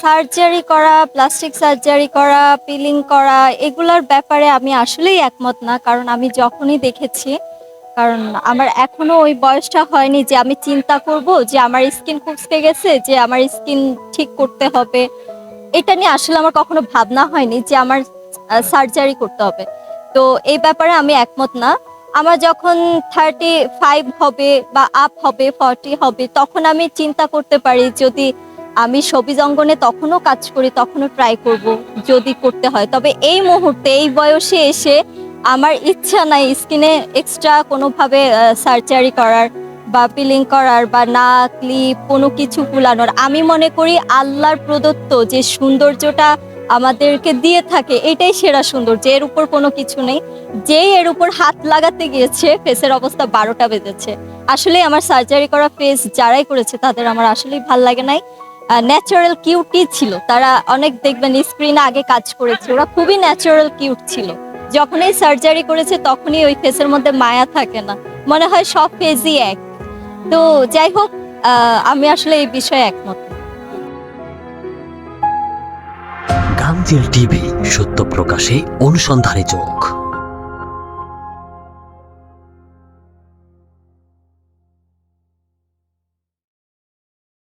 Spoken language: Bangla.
সার্জারি করা প্লাস্টিক সার্জারি করা পিলিং করা, এগুলার ব্যাপারে আমি আসলেই একমত না, কারণ আমি যখনই দেখেছি, কারণ আমার এখনও ওই বয়সটা হয়নি যে আমি চিন্তা করব যে আমার স্কিন কুচকে গেছে, যে আমার স্কিন ঠিক করতে হবে। এটা নিয়ে আসলে আমার কখনো ভাবনা হয়নি যে আমার সার্জারি করতে হবে। তো এই ব্যাপারে আমি একমত না। আমার যখন থার্টি ফাইভ হবে বা আপ হবে ফর্টি হবে, তখন আমি চিন্তা করতে পারি যদি আমি সবিজ অঙ্গনে তখনও কাজ করি, তখনও ট্রাই করব, যদি করতে হয়। তবে এই মুহূর্তে, এই বয়সে এসে আমার ইচ্ছা নাই স্কিনে এক্সট্রা কোনোভাবে সার্জারি করার বা পিলিং করার বা নাক ক্লিপ কোনো কিছু ফুলানোর আমি মনে করি আল্লাহর প্রদত্ত যে সৌন্দর্যটা আমাদেরকে দিয়ে থাকে, এটাই সেরা সৌন্দর্য। এর উপর কোনো কিছু নেই। যেই এর উপর হাত লাগাতে গিয়েছে ফেসের অবস্থা বারোটা বেজেছে। আসলে আমার সার্জারি করা ফেস যারাই করেছে, তাদের আমার আসলেই ভালো লাগে নাই। ন্যাচারাল কিউটই ছিল। তারা অনেক দেখবেন স্ক্রিনে আগে কাজ করেছে। ওরা খুবই ন্যাচারাল কিউট ছিল। যখনই সার্জারি করেছে, তখনই ওই ফেসের মধ্যে মায়া থাকে না। মনে হয় সব ফেসই এক। তো যাই হোক আমি আসলে এই বিষয়ে একমত। টিভি, সত্য প্রকাশে অনুসন্ধানে চোখ।